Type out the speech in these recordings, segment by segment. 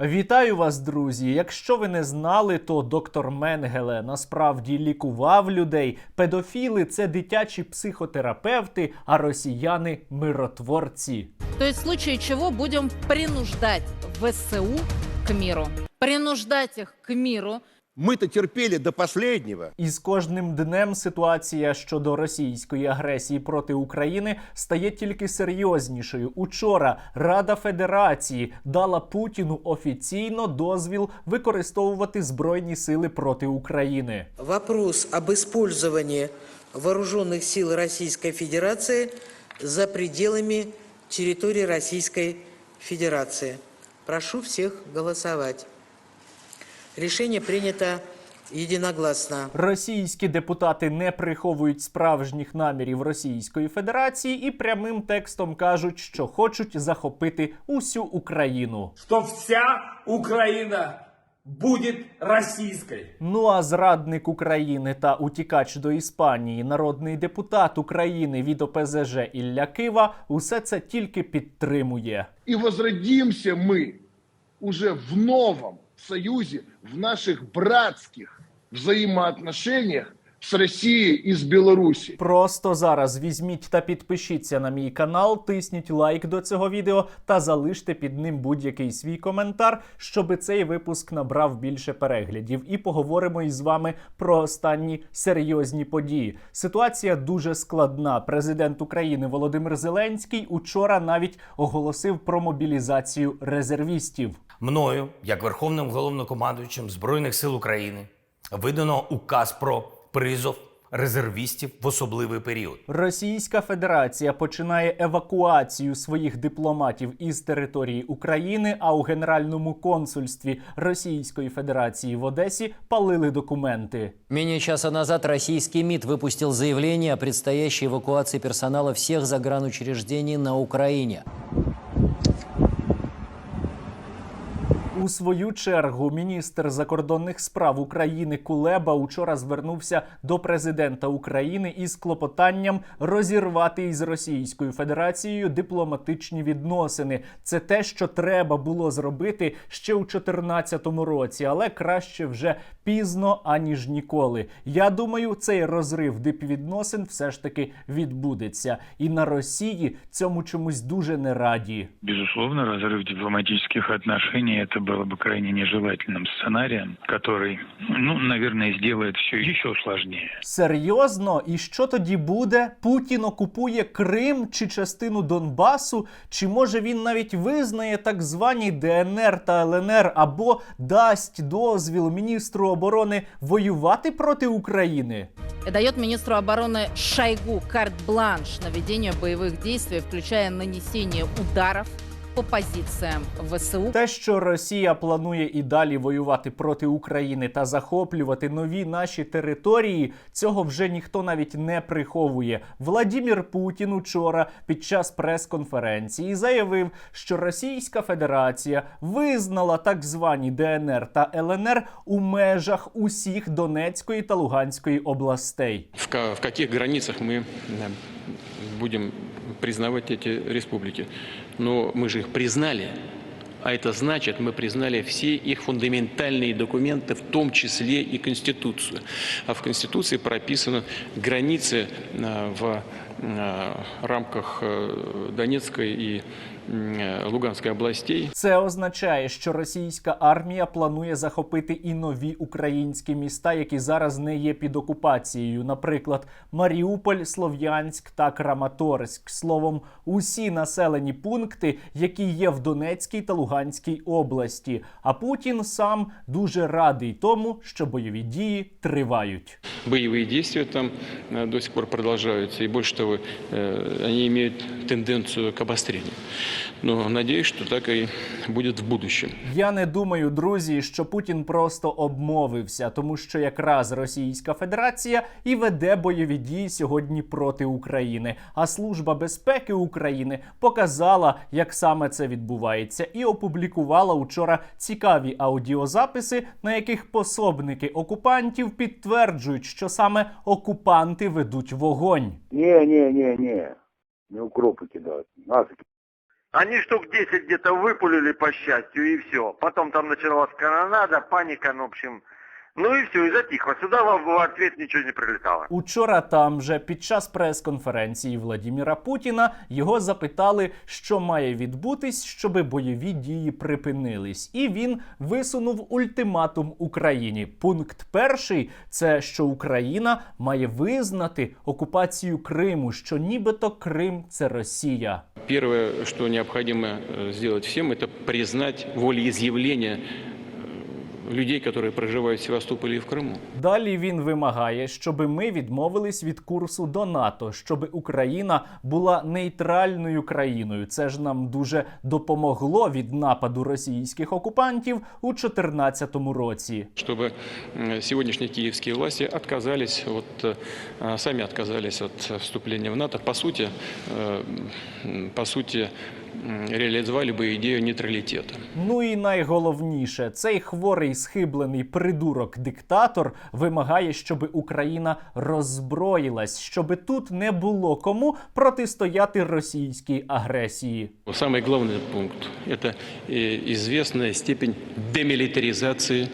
Вітаю вас, друзі! Якщо ви не знали, то доктор Менгеле насправді лікував людей. Педофіли це дитячі психотерапевти, а росіяни миротворці. То случай случае чего будем принуждать ВСУ к міру, принуждати їх к миру. Мы-то терпели до последнего. І з кожним днем ситуація щодо російської агресії проти України стає тільки серйознішою. Учора Рада Федерації дала Путіну офіційно дозвіл використовувати збройні сили проти України. Вопрос об использовании вооруженных сил Российской Федерации за пределами территории Российской Федерации. Прошу всех голосовать. Решение принято единогласно. Російські депутати не приховують справжніх намірів Російської Федерації і прямим текстом кажуть, що хочуть захопити усю Україну. что вся Украина будет российской. Ну а зрадник України та утікач до Іспанії, народний депутат України від ОПЗЖ Ілля Кива усе це тільки підтримує. И возродимся мы уже в новом союзе, в наших братских взаимоотношениях с Россией и с Белоруссией. Просто зараз візьміть та підпишіться на мій канал, тисніть лайк до цього відео та залиште під ним будь-який свій коментар, щоб цей випуск набрав більше переглядів. І поговоримо із вами про останні серйозні події. Ситуація дуже складна. Президент України Володимир Зеленський учора навіть оголосив про мобілізацію резервістів. Мною, як Верховним головнокомандуючим Збройних сил України, видано указ про призов резервістів в особливий період. Російська Федерація починає евакуацію своїх дипломатів із території України. А у Генеральному консульстві Російської Федерації в Одесі палили документи. Менее часа назад российский МИД выпустил заявление о предстоящей эвакуации персонала всех загранучреждений на Украине. У свою чергу міністр закордонних справ України Кулеба учора звернувся до президента України із клопотанням розірвати із Російською Федерацією дипломатичні відносини. Це те, що треба було зробити ще у 2014 році, але краще вже пізно аніж ніколи. Я думаю, цей розрив дипвідносин все ж таки відбудеться, і на Росії цьому чомусь дуже не раді. Безусловно, разрыв дипломатических отношений это было бы крайне нежелательным сценарием, который, ну, наверное, сделает все еще сложнее. Серйозно, і що тоді буде? Путін окупує Крим чи частину Донбасу? Чи може він навіть визнає так звані ДНР та ЛНР або дасть дозвіл міністру оборони воювати проти України? И дает министру обороны Шойгу карт-бланш на ведение боевых действий, включая нанесение ударов по позициям ВСУ. Те, що Росія планує і далі воювати проти України та захоплювати нові наші території, цього вже ніхто навіть не приховує. Владімір Путін учора під час прес-конференції заявив, що Російська Федерація визнала так звані ДНР та ЛНР у межах усіх Донецької та Луганської областей. в, ка- в каких границах мы э, будем признавать эти республики. Но мы же их признали, а это значит, мы признали все их фундаментальные документы, в том числе и Конституцию. А в Конституции прописаны границы э, в э, рамках э, Донецкой и э, Луганской областей. Це означає, що російська армія планує захопити і нові українські міста, які зараз не є під окупацією, наприклад, Маріуполь, Слов'янськ та Краматорськ. Словом, усі населені пункти, які є в Донецькій та Луганській області. А Путін сам дуже радий тому, що бойові дії тривають. Боевые действия там э, до сих пор продолжаются, и больше того, э, они имеют тенденцию к обострению. Но надеюсь, что так и будет в будущем. Я не думаю, друзі, що Путін просто обмовився, тому що якраз Російська Федерація і веде бойові дії сьогодні проти України. А Служба безпеки України показала, як саме це відбувається, і опублікувала учора цікаві аудіозаписи, на яких пособники окупантів підтверджують, що саме окупанти ведуть вогонь. Не, не, не, не. Не укропы кидать. Нафиг. Они штук 10 где-то выпулили по счастью и все. Потом там началась коронада, паника, ну, в общем. Ну и все, и затихло. Сюда в в ответ ничего не прилетало. Учора там же під час прес-конференції Владіміра Путіна його запитали, що має відбутись, щоби бойові дії припинились. І він висунув ультиматум Україні. Пункт перший це що Україна має визнати окупацію Криму, що нібито Крим це Росія. Первое, что необходимо э, сделать всем, это признать волеизъявление э, людей, которые проживают в Севастополе и в Крыму. Далі він вимагає, щоб ми відмовились від курсу до НАТО, щоб Україна була нейтральною країною. Це ж нам дуже допомогло від нападу російських окупантів у 2014 році. Чтобы м, сегодняшние киевские власти отказались от, э, сами отказались от вступления в НАТО. По сути, э, м, по сути, м, реализовали бы идею нейтралитета. Ну і найголовніше, цей хворий схиблений придурок-диктатор вимагає, щоб Україна роззброїлась, щоб тут не було кому протистояти російській агресії. Самый главный пункт – это э, известная степень демилитаризации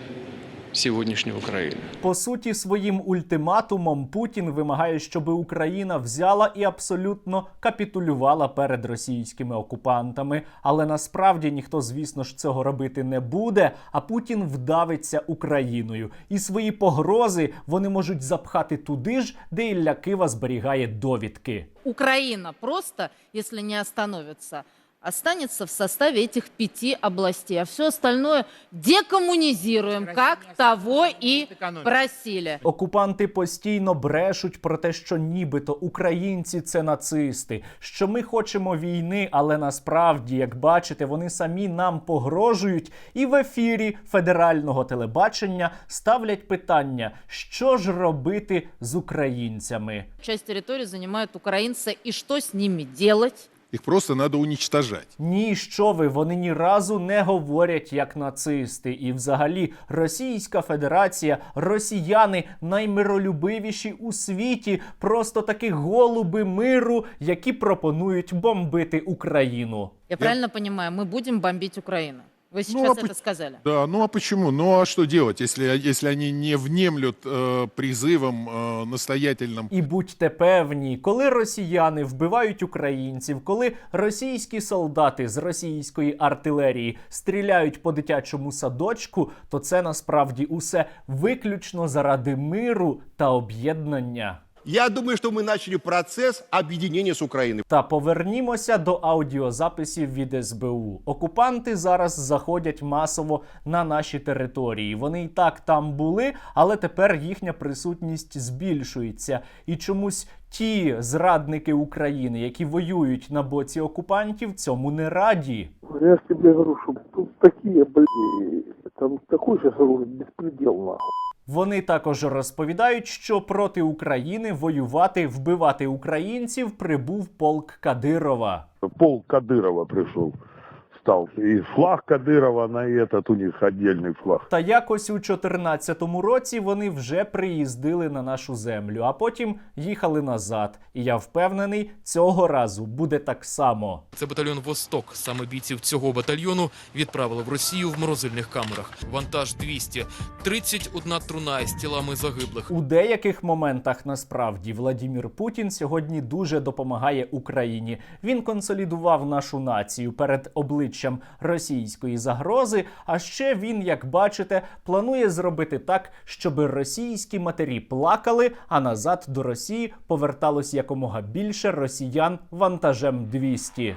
сегодняшней Украины. По суті, своїм ультиматумом Путін вимагає, щоб Україна взяла і абсолютно капітулювала перед російськими окупантами. Але насправді ніхто, звісно ж, цього робити не буде. А Путін вдавиться Україною, і свої погрози вони можуть запхати туди ж, де Ілля Кива зберігає довідки. Украина просто, если не остановится, останется в составе этих пяти областей, а все остальное декоммунизируем, как того и просили. Окупанти постійно брешуть про те, що нібито українці це нацисти, що ми хочемо війни, але насправді, як бачите, вони самі нам погрожують і в ефірі федерального телебачення ставлять питання, що ж робити з українцями. Часть территории занимают украинцы, и что с ними делать? Их просто надо унічтажати. Ні, що ви, вони ні разу не говорять як нацисти. І взагалі Російська Федерація, росіяни наймиролюбивіші у світі, просто такі голуби миру, які пропонують бомбити Україну. Я, правильно розумію, ми будемо бомбити Украину? Вы сейчас а это пот- сказали. Да, ну а почему? Ну а что делать, если, если они не внемлют э, призывом э, настоятельным? І будьте певні, коли росіяни вбивають українців, коли російські солдати з російської артилерії стріляють по дитячому садочку, то це насправді усе виключно заради миру та об'єднання. Я думаю, что мы начали процесс объединения с Украиной. Та повернімося до аудіозаписів від СБУ. Окупанти зараз заходять масово на наші території. Вони і так там були, але тепер їхня присутність збільшується. І чомусь ті зрадники України, які воюють на боці окупантів, цьому не раді. Я ж тебе говорю, что тут такие, блин, там такой сейчас, говорю, беспредел, нахуй. Вони також розповідають, що проти України воювати, вбивати українців прибув полк Кадирова. Пол Кадирова пришел, стал. И флаг Кадырова на этот у них отдельный флаг. Та якось у 14-му році вони вже приїздили на нашу землю, а потім їхали назад. І я впевнений, цього разу буде так само. Це батальйон Восток. Саме бійців цього батальйону відправили в Росію в морозильних камерах. Вантаж 200, 31 труна із тілами загиблих. У деяких моментах насправді Владімір Путін сьогодні дуже допомагає Україні. Він консолідував нашу націю перед обличчям російської загрози. А ще він, як бачите, планує зробити так, щоб російські матері плакали, а назад до Росії поверталось якомога більше росіян вантажем 200.